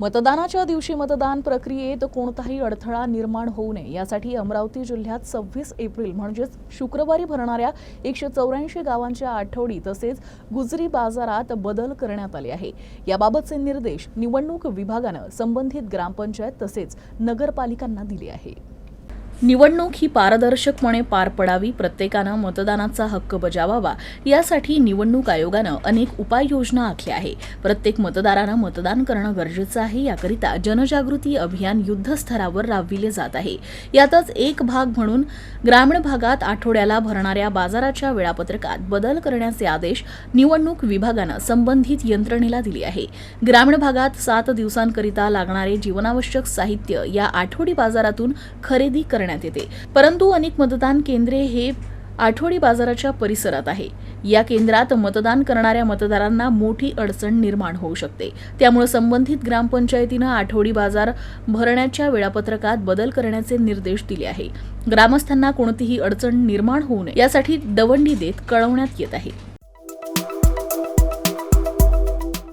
मतदानाच्या दिवशी मतदान प्रक्रियेत कोणताही अडथळा निर्माण होऊ नये. यासाठी अमरावती जिल्ह्यात सव्वीस एप्रिल म्हणजेच शुक्रवारी भरणाऱ्या एकशे चौऱ्याऐंशी गावांच्या आठवडी तसेच गुजरी बाजारात बदल करण्यात आले आहे. याबाबतचे निर्देश निवडणूक विभागानं संबंधित ग्रामपंचायत तसेच नगरपालिकांना दिले आहे. निवडणूक ही पारदर्शकपणे पार पडावी प्रत्येकानं मतदानाचा हक्क बजावावा यासाठी निवडणूक आयोगानं अनेक उपाययोजना आखल्या आहे. प्रत्येक मतदारानं मतदान करणं गरजेचं आहे याकरिता जनजागृती अभियान युद्धस्तरावर राबविले जात आहे. यातच एक भाग म्हणून ग्रामीण भागात आठवड्याला भरणाऱ्या बाजाराच्या वेळापत्रकात बदल करण्याचे आदेश निवडणूक विभागानं संबंधित यंत्रणेला दिले आहे. ग्रामीण भागात सात दिवसांकरिता लागणारे जीवनावश्यक साहित्य या आठवडी बाजारातून खरेदी करण्यात येते. परंतु अनेक मतदान केंद्रे हे आठवडी बाजाराच्या परिसरात आहे. या केंद्रात मतदान करणाऱ्या मतदारांना मोठी अडचण निर्माण होऊ शकते. त्यामुळे संबंधित ग्रामपंचायतीनं आठवडी बाजार भरण्याच्या वेळापत्रकात बदल करण्याचे निर्देश दिले आहे. ग्रामस्थांना कोणतीही अडचण निर्माण होऊ नये. यासाठी दवंडी देत कळवण्यात येत आहे.